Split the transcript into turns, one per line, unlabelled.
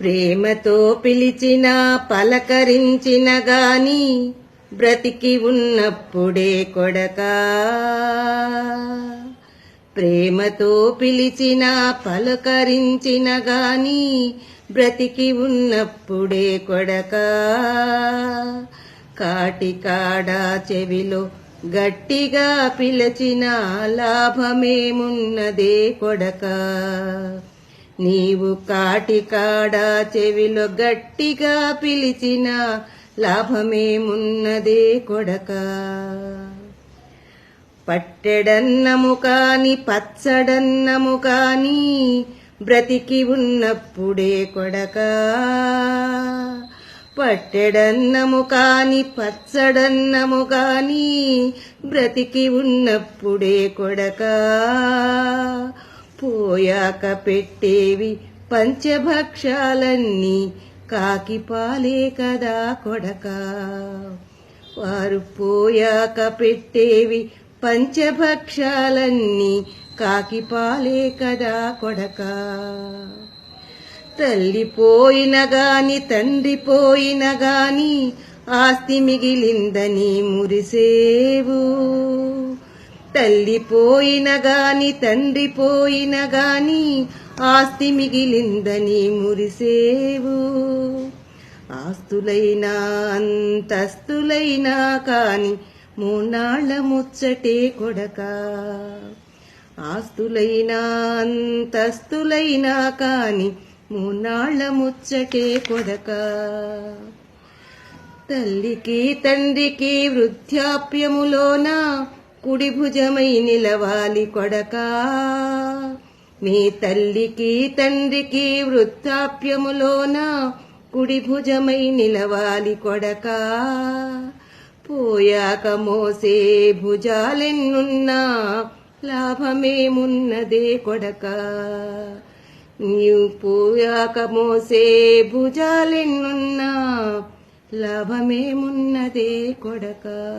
ప్రేమతో పిలిచిన పలకరించిన గాని బ్రతికి ఉన్నప్పుడే కొడకా. ప్రేమతో పిలిచిన పలకరించిన గాని బ్రతికి ఉన్నప్పుడే కొడకా. కాటికాడ చెవిలో గట్టిగా పిలచిన లాభమేమున్నదే కొడకా. నీవు కాటికాడా చెవిలో గట్టిగా పిలిచిన లాభమేమున్నదే కొడకా. పట్టెడన్నము కాని పచ్చడన్నము కాని బ్రతికి ఉన్నప్పుడే కొడకా. పట్టెడన్నము కాని పచ్చడన్నము కాని బ్రతికి ఉన్నప్పుడే కొడకా. పోయాక పెట్టేవి పంచభక్షాలన్నీ కాకి పాలే కదా కొడకా. వారు పోయాక పెట్టేవి పంచభక్షాలన్నీ కాకి పాలే కదా కొడకా. తల్లి పోయిన గాని తండ్రి పోయిన గాని ఆస్తి మిగిలిందని మురిసేవు. తల్లి పోయిన గాని తండ్రి పోయిన గాని ఆస్తి మిగిలిందని మురిసేవు. ఆస్తులైనా అంతస్తులైనా కాని మూనాళ్ళ ముచ్చటే కొడకా. ఆస్తులైనా అంతస్తులైనా కాని మూనాళ్ళ ముచ్చటే కొడకా. తల్లికి తండ్రికి వృద్ధాప్యములోనా కుడి భుజమై నిలవాలి కొడకా. మీ తల్లికి తండ్రికి వృద్ధాప్యములోన కుడి భుజమై నిలవాలి కొడకా. పోయాక మోసే భుజాలెన్నున్నా లాభమేమున్నదే కొడకా. నీవు పోయాక మోసే భుజాలెన్నున్నా లాభమేమున్నదే కొడకా.